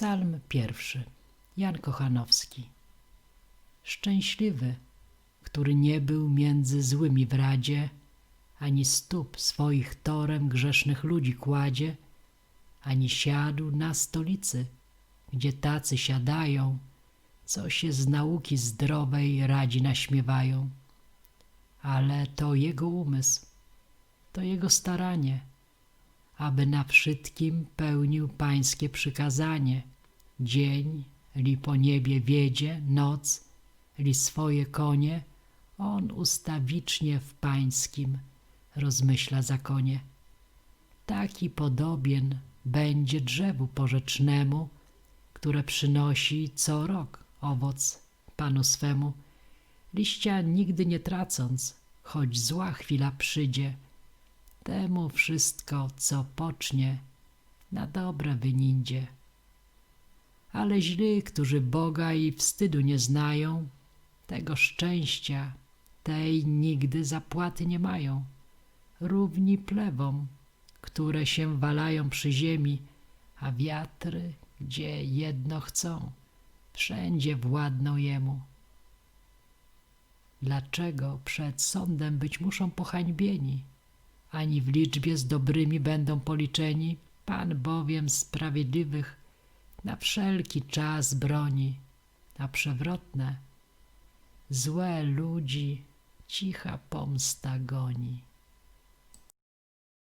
Psalm pierwszy. Jan Kochanowski. Szczęśliwy, który nie był między złymi w radzie, ani stóp swoich torem grzesznych ludzi kładzie, ani siadł na stolicy, gdzie tacy siadają, co się z nauki zdrowej radzi naśmiewają. Ale to jego umysł, to jego staranie, aby na wszystkim pełnił pańskie przykazanie. Dzień, li po niebie wiedzie, noc, li swoje konie, on ustawicznie w pańskim rozmyśla zakonie. Taki podobien będzie drzewu porzecznemu, które przynosi co rok owoc panu swemu, liścia nigdy nie tracąc, choć zła chwila przyjdzie, temu wszystko, co pocznie, na dobre wynindzie. Ale źli, którzy Boga i wstydu nie znają, tego szczęścia, tej nigdy zapłaty nie mają. Równi plewom, które się walają przy ziemi, a wiatry, gdzie jedno chcą, wszędzie władną jemu. Dlaczego przed sądem być muszą pohańbieni? Ani w liczbie z dobrymi będą policzeni. Pan bowiem sprawiedliwych na wszelki czas broni, a przewrotne złe ludzi cicha pomsta goni.